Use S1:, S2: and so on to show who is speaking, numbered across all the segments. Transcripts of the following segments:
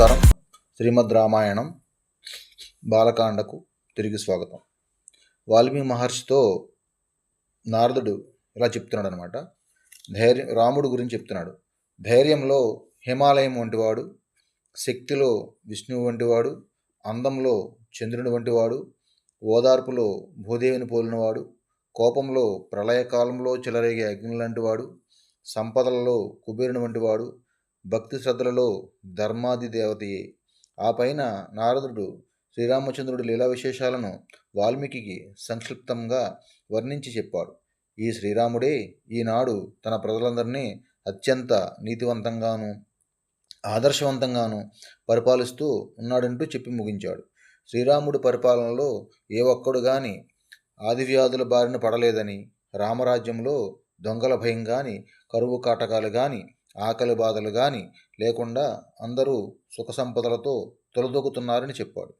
S1: నమస్కారం. శ్రీమద్ రామాయణం బాలకాండకు తిరిగి స్వాగతం. వాల్మీకి మహర్షితో నారదుడు ఇలా చెప్తున్నాడు అనమాట ధైర్యం రాముడు గురించి చెప్తున్నాడు. ధైర్యంలో హిమాలయం వంటివాడు శక్తిలో విష్ణువు వంటివాడు అందంలో చంద్రుని వంటివాడు ఓదార్పులో భూదేవిని పోలినవాడు కోపంలో ప్రళయకాలంలో చెలరేగే అగ్ని లాంటివాడు సంపదలలో కుబేరుని వంటివాడు భక్తి శ్రద్ధలలో ధర్మాది దేవతయే ఆ పైన నారదుడు శ్రీరామచంద్రుడి లీలా విశేషాలను వాల్మీకి సంక్షిప్తంగా వర్ణించి చెప్పాడు. ఈ శ్రీరాముడే ఈనాడు తన ప్రజలందరినీ అత్యంత నీతివంతంగాను ఆదర్శవంతంగాను పరిపాలిస్తూ ఉన్నాడంటూ చెప్పి ముగించాడు. శ్రీరాముడి పరిపాలనలో ఏ ఒక్కడు కానీ ఆదివ్యాధుల బారిన పడలేదని రామరాజ్యంలో దొంగల భయం కానీ కరువు కాటకాలు కానీ ఆకలి బాధలు కానీ లేకుండా అందరూ సుఖ సంపదలతో తొలదొక్కుతున్నారని చెప్పాడు.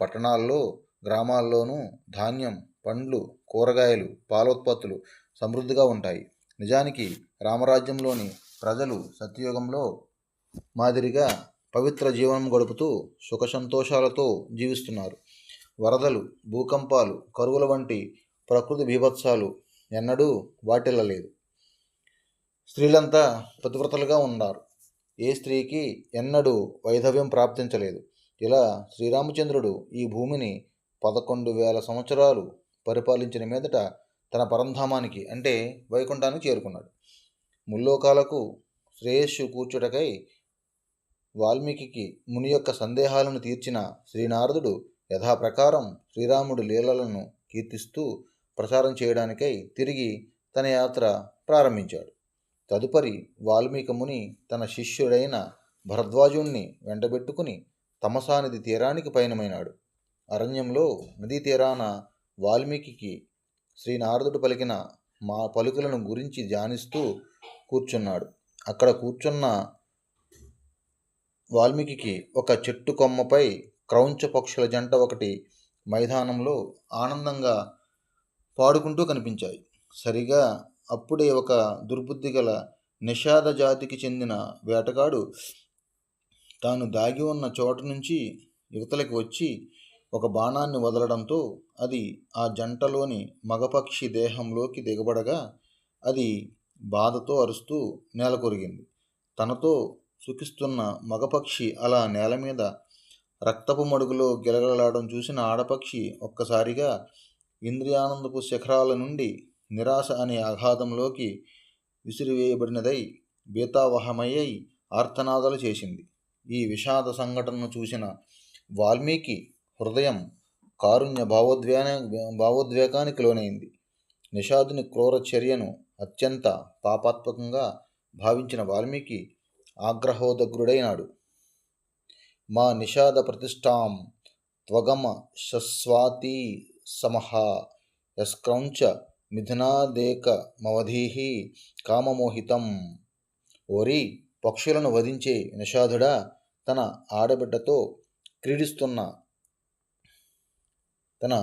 S1: పట్టణాల్లో గ్రామాల్లోనూ ధాన్యం పండ్లు కూరగాయలు పాలోత్పత్తులు సమృద్ధిగా ఉంటాయి. నిజానికి రామరాజ్యంలోని ప్రజలు సత్యయుగంలో మాదిరిగా పవిత్ర జీవనం గడుపుతూ సుఖ సంతోషాలతో జీవిస్తున్నారు. వరదలు భూకంపాలు కరువుల వంటి ప్రకృతి బీభత్సాలు ఎన్నడూ వాటిల్లలేదు. స్త్రీలంతా పతివ్రతలుగా ఉన్నారు. ఏ స్త్రీకి ఎన్నడూ వైధవ్యం ప్రాప్తించలేదు. ఇలా శ్రీరామచంద్రుడు ఈ భూమిని పదకొండు వేల సంవత్సరాలు పరిపాలించిన మీదట తన పరంధామానికి అంటే వైకుంఠానికి చేరుకున్నాడు. ముల్లోకాలకు శ్రేయస్సు కూర్చుటకై వాల్మీకి ముని యొక్క సందేహాలను తీర్చిన శ్రీనారదుడు యథాప్రకారం శ్రీరాముడి లీలలను కీర్తిస్తూ ప్రచారం చేయడానికై తిరిగి తన యాత్ర ప్రారంభించాడు. తదుపరి వాల్మీకి ముని తన శిష్యుడైన భరద్వాజుణ్ణి వెంటబెట్టుకుని తమసానిది తీరానికి పయనమైనాడు. అరణ్యంలో నదీ తీరాన వాల్మీకి శ్రీనారదుడు పలికిన మా పలుకులను గురించి ధ్యానిస్తూ కూర్చున్నాడు. అక్కడ కూర్చున్న వాల్మీకి ఒక చెట్టు కొమ్మపై క్రౌంచ పక్షుల జంట ఒకటి మైదానంలో ఆనందంగా పాడుకుంటూ కనిపించాయి. సరిగా అప్పుడే ఒక దుర్బుద్ధి గల నిషాద జాతికి చెందిన వేటగాడు తాను దాగి ఉన్న చోట నుంచి యువతలకి వచ్చి ఒక బాణాన్ని వదలడంతో అది ఆ జంటలోని మగపక్షి దేహంలోకి దిగబడగా అది బాధతో అరుస్తూ నేల కొరిగింది తనతో సుఖిస్తున్న మగపక్షి అలా నేల మీద రక్తపు మడుగులో గిలగలలాడడం చూసిన ఆడపక్షి ఒక్కసారిగా ఇంద్రియానందపు శిఖరాల నుండి నిరాశ అనే అఘాధంలోకి విసిరివేయబడినదై బీతావహమయ్యై ఆర్తనాదాలు చేసింది. ఈ విషాద సంఘటనను చూసిన వాల్మీకి హృదయం కారుణ్య భావోద్వేన భావోద్వేగానికి లోనైంది. నిషాదుని క్రూర చర్యను అత్యంత పాపాత్మకంగా భావించిన వాల్మీకి ఆగ్రహోదగ్రుడైనాడు. మా నిషాద ప్రతిష్టాం త్వగమ శస్వాతి సమహ యస్క్రౌంచ మిథునాదేక మవధీహి కామమోహితం. ఓరి పక్షులను వధించే నిషాధుడా తన ఆడబిడ్డతో క్రీడిస్తున్న తన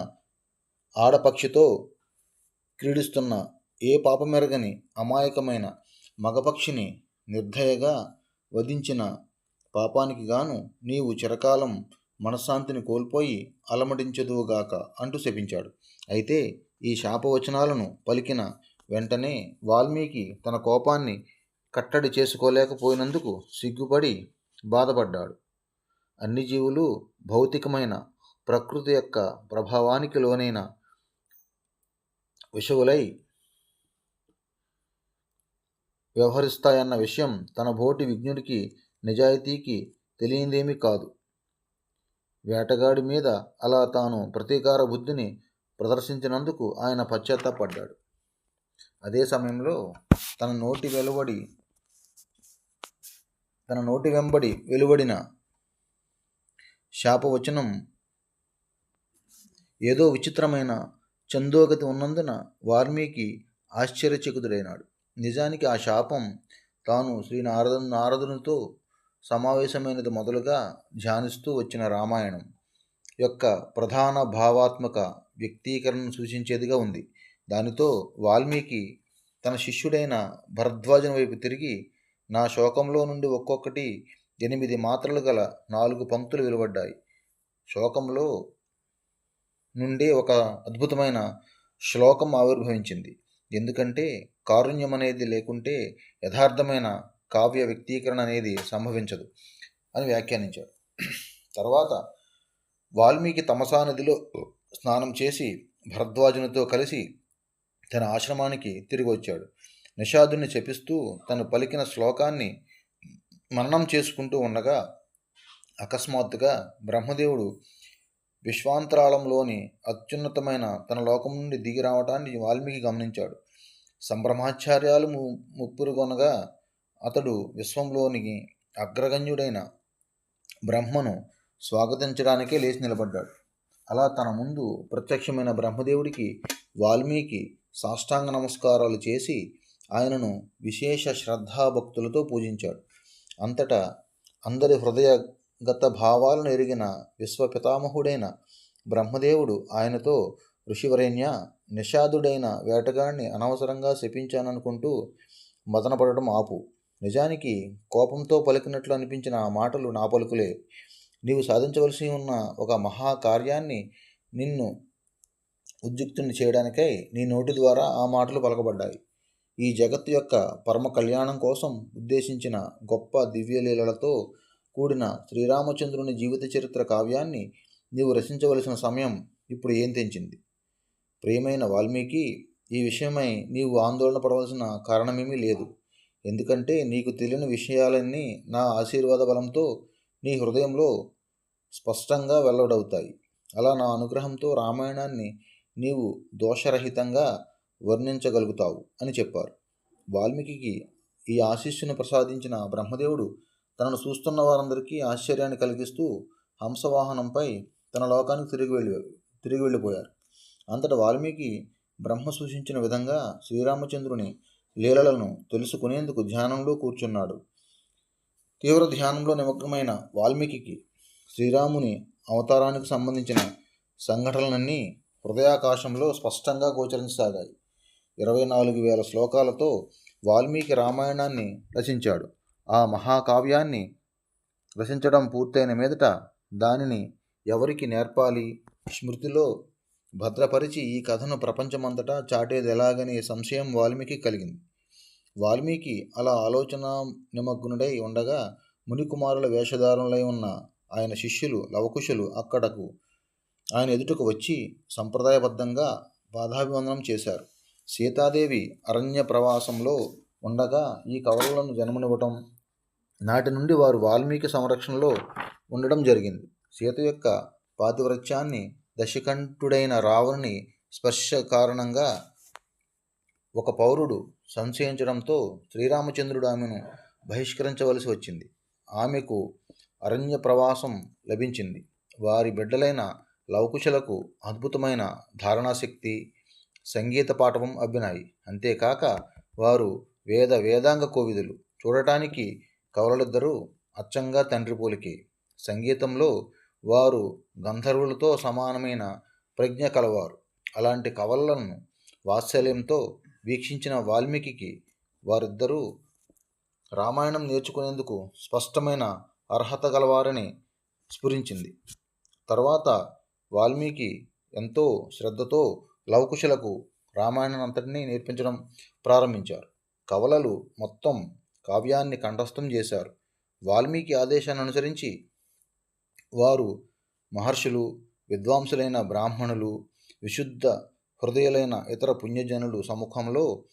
S1: ఆడపక్షితో క్రీడిస్తున్న ఏ పాపమెరగని అమాయకమైన మగపక్షిని నిర్దయగా వధించిన పాపానికి గాను నీవు చిరకాలం మనశ్శాంతిని కోల్పోయి అలమటించదువుగాక అంటూ శపించాడు. అయితే ఈ శాపవచనాలను పలికిన వెంటనే వాల్మీకి తన కోపాన్ని కట్టడి చేసుకోలేకపోయినందుకు సిగ్గుపడి బాధపడ్డాడు. అన్ని జీవులు భౌతికమైన ప్రకృతి యొక్క ప్రభావానికి లోనైన విషవులై వ్యవహరిస్తాయన్న విషయం తన బోటి విజ్ఞుడికి నిజాయితీకి తెలియందేమీ కాదు. వేటగాడి మీద అలా తాను ప్రతీకార బుద్ధిని ప్రదర్శించినందుకు ఆయన పశ్చాత్తాపడ్డాడు. అదే సమయంలో తన నోటి వెలువడి తన నోటి వెంబడి వెలువడిన శాపవచనం ఏదో విచిత్రమైన చందోగతి ఉన్నందున వాల్మీకి ఆశ్చర్యచకుతుడైనాడు. నిజానికి ఆ శాపం తాను శ్రీ నారద నారదునితో సమావేశమైనది మొదలుగా ధ్యానిస్తూ వచ్చిన రామాయణం యొక్క ప్రధాన భావాత్మక వ్యక్తీకరణను సూచించేదిగా ఉంది. దానితో వాల్మీకి తన శిష్యుడైన భరద్వాజుని వైపు తిరిగి నా శోకంలో నుండి ఒక్కొక్కటి ఎనిమిది మాత్రలు గల నాలుగు పంక్తులు వెలువడ్డాయి. శోకంలో నుండి ఒక అద్భుతమైన శ్లోకం ఆవిర్భవించింది. ఎందుకంటే కారుణ్యం అనేది లేకుంటే యథార్థమైన కావ్య వ్యక్తీకరణ అనేది సంభవించదు అని వ్యాఖ్యానించాడు. తర్వాత వాల్మీకి తమసా నదిలో స్నానం చేసి భరద్వాజునితో కలిసి తన ఆశ్రమానికి తిరిగి వచ్చాడు నిషాదుని చెప్పిస్తూ తను పలికిన శ్లోకాన్ని మననం చేసుకుంటూ ఉండగా అకస్మాత్తుగా బ్రహ్మదేవుడు విశ్వాంతరాళంలోని అత్యున్నతమైన తన లోకం నుండి దిగి రావటాన్ని వాల్మీకి గమనించాడు. సంభ్రమాచార్యాలు ము ముప్పురుగొనగా అతడు విశ్వంలోని అగ్రగణ్యుడైన బ్రహ్మను స్వాగతించడానికే లేచి నిలబడ్డాడు. అలా తన ముందు ప్రత్యక్షమైన బ్రహ్మదేవుడికి వాల్మీకి సాష్టాంగ నమస్కారాలు చేసి ఆయనను విశేష శ్రద్ధాభక్తులతో పూజించాడు. అంతటా అందరి హృదయగత భావాలను ఎరిగిన విశ్వపితామహుడైన బ్రహ్మదేవుడు ఆయనతో ఋషివరేణ్య నిషాదుడైన వేటగాడిని అనవసరంగా శపించాననుకుంటూ మదనపడటం ఆపు. నిజానికి కోపంతో పలికినట్లు అనిపించిన ఆ మాటలు నా పలుకులే. నీవు సాధించవలసి ఉన్న ఒక మహాకార్యాన్ని నిన్ను ఉద్యుక్తుని చేయడానికై నీ నోటి ద్వారా ఆ మాటలు పలకబడ్డాయి. ఈ జగత్తు యొక్క పరమ కళ్యాణం కోసం ఉద్దేశించిన గొప్ప దివ్యలీలలతో కూడిన శ్రీరామచంద్రుని జీవిత చరిత్ర కావ్యాన్ని నీవు రచించవలసిన సమయం ఇప్పుడు ఏం తెంచింది? ప్రియమైన వాల్మీకి ఈ విషయమై నీవు ఆందోళన పడవలసిన కారణమేమీ లేదు. ఎందుకంటే నీకు తెలియని విషయాలన్నీ నా ఆశీర్వాద బలంతో నీ హృదయంలో స్పష్టంగా వెల్లడవుతాయి. అలా నా అనుగ్రహంతో రామాయణాన్ని నీవు దోషరహితంగా వర్ణించగలుగుతావు అని చెప్పారు. వాల్మీకి ఈ ఆశీస్సును ప్రసాదించిన బ్రహ్మదేవుడు తనను చూస్తున్న వారందరికీ ఆశ్చర్యాన్ని కలిగిస్తూ హంసవాహనంపై తన లోకానికి తిరిగి వెళ్ళి తిరిగి వెళ్ళిపోయారు. అంతట వాల్మీకి బ్రహ్మ సూచించిన విధంగా శ్రీరామచంద్రుని లీలలను తెలుసుకునేందుకు ధ్యానంలో కూర్చున్నాడు. తీవ్ర ధ్యానంలో నిమగ్నమైన వాల్మీకి శ్రీరాముని అవతారానికి సంబంధించిన సంఘటనలన్నీ హృదయాకాశంలో స్పష్టంగా గోచరించసాగాయి. ఇరవై నాలుగు వేల శ్లోకాలతో వాల్మీకి రామాయణాన్ని రచించాడు. ఆ మహాకావ్యాన్ని రచించడం పూర్తయిన మీదట దానిని ఎవరికి నేర్పాలి? స్మృతిలో భద్రపరిచి ఈ కథను ప్రపంచమంతటా చాటేది ఎలాగనే సంశయం వాల్మీకి కలిగింది. వాల్మీకి అలా ఆలోచన నిమగ్నుడై ఉండగా మునికుమారుల వేషధారులై ఉన్న ఆయన శిష్యులు లవకుశులు అక్కడకు ఆయన ఎదుటకు వచ్చి సంప్రదాయబద్ధంగా బాధాభివందనం చేశారు. సీతాదేవి అరణ్య ప్రవాసంలో ఉండగా ఈ కవలలను జన్మనివ్వటం నాటి నుండి వారు వాల్మీకి సంరక్షణలో ఉండడం జరిగింది. సీత యొక్క పాతివ్రత్యాన్ని దశకంఠుడైన రావణుని స్పర్శ కారణంగా ఒక పౌరుడు సంశయించడంతో శ్రీరామచంద్రుడు ఆమెను బహిష్కరించవలసి వచ్చింది. ఆమెకు అరణ్య ప్రవాసం లభించింది. వారి బిడ్డలైన లవకుశలకు అద్భుతమైన ధారణాశక్తి సంగీత పాఠవం అబ్బినాయి. అంతేకాక వారు వేద వేదాంగ కోవిదులు. చూడటానికి కవలలిద్దరూ అచ్చంగా తండ్రి పోలికి. సంగీతంలో వారు గంధర్వులతో సమానమైన ప్రజ్ఞ కలవారు. అలాంటి కవలలను వాత్సల్యంతో వీక్షించిన వాల్మీకి వారిద్దరూ రామాయణం నేర్చుకునేందుకు స్పష్టమైన అర్హత గలవారని స్ఫురించింది. తర్వాత వాల్మీకి ఎంతో శ్రద్ధతో లవకుశలకు రామాయణం అంతటినీ నేర్పించడం ప్రారంభించారు. కవలలు మొత్తం కావ్యాన్ని కంఠస్థం చేశారు. వాల్మీకి ఆదేశాన్ని అనుసరించి వారు మహర్షులు విద్వాంసులైన బ్రాహ్మణులు విశుద్ధ హృదయులైన ఇతర పుణ్యజనులు సముఖంలో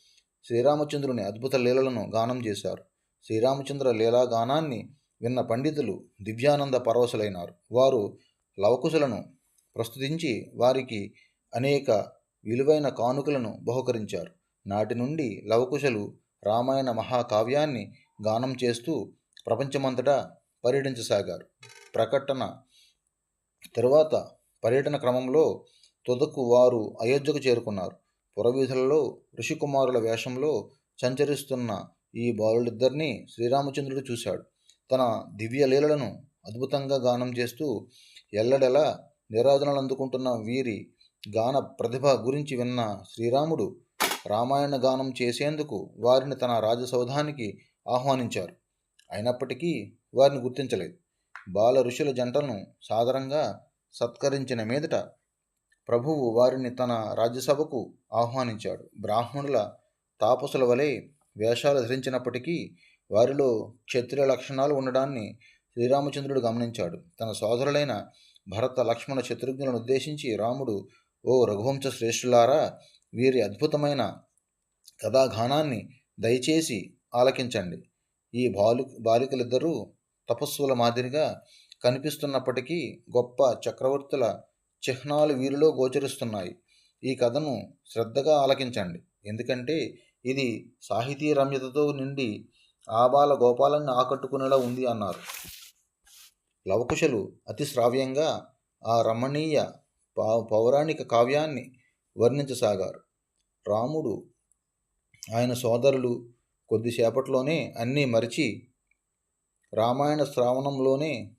S1: శ్రీరామచంద్రుని అద్భుత లీలలను గానం చేశారు. శ్రీరామచంద్ర లీలా గానాన్ని విన్న పండితులు దివ్యానంద పరవశులైనారు. వారు లవకుశులను ప్రస్తుతించి వారికి అనేక విలువైన కానుకలను బహుకరించారు. నాటి నుండి లవకుశలు రామాయణ మహాకావ్యాన్ని గానం చేస్తూ ప్రపంచమంతటా పర్యటించసాగారు. ప్రకటన తరువాత పర్యటన క్రమంలో తుదకు వారు అయోధ్యకు చేరుకున్నారు. పురవీధులలో ఋషికుమారుల వేషంలో సంచరిస్తున్న ఈ బాలుడిద్దరినీ శ్రీరామచంద్రుడు చూశాడు. తన దివ్య లీలలను అద్భుతంగా గానం చేస్తూ ఎల్లడెలా నిరాజనలు అందుకుంటున్న వీరి గాన ప్రతిభ గురించి విన్న శ్రీరాముడు రామాయణ గానం చేసేందుకు వారిని తన రాజసౌధానికి ఆహ్వానించారు. అయినప్పటికీ వారిని గుర్తించలేదు. బాల ఋషుల జంటలను సాదరంగా సత్కరించిన మీదట ప్రభువు వారిని తన రాజ్యసభకు ఆహ్వానించాడు. బ్రాహ్మణుల తాపసుల వలె వేషాలు ధరించినప్పటికీ వారిలో క్షత్రియ లక్షణాలు ఉండడాన్ని శ్రీరామచంద్రుడు గమనించాడు. తన సోదరులైన భరత లక్ష్మణ శత్రుఘ్నులను ఉద్దేశించి రాముడు ఓ రఘువంశ శ్రేష్ఠులారా వీరి అద్భుతమైన కథాగానాన్ని దయచేసి ఆలకించండి. ఈ బాలు బాలికలిద్దరూ తపస్సుల మాదిరిగా కనిపిస్తున్నప్పటికీ గొప్ప చక్రవర్తుల చిహ్నాలు వీరిలో గోచరిస్తున్నాయి. ఈ కథను శ్రద్ధగా ఆలకించండి. ఎందుకంటే ఇది సాహితీ రమ్యతతో నిండి ఆబాల గోపాలాన్ని ఆకట్టుకునేలా ఉంది అన్నారు. లవకుశలు అతి శ్రావ్యంగా ఆ రమణీయ పౌరాణిక కావ్యాన్ని వర్ణించసాగారు. రాముడు ఆయన సోదరులు కొద్దిసేపట్లోనే అన్నీ మరిచి రామాయణ శ్రావణంలోనే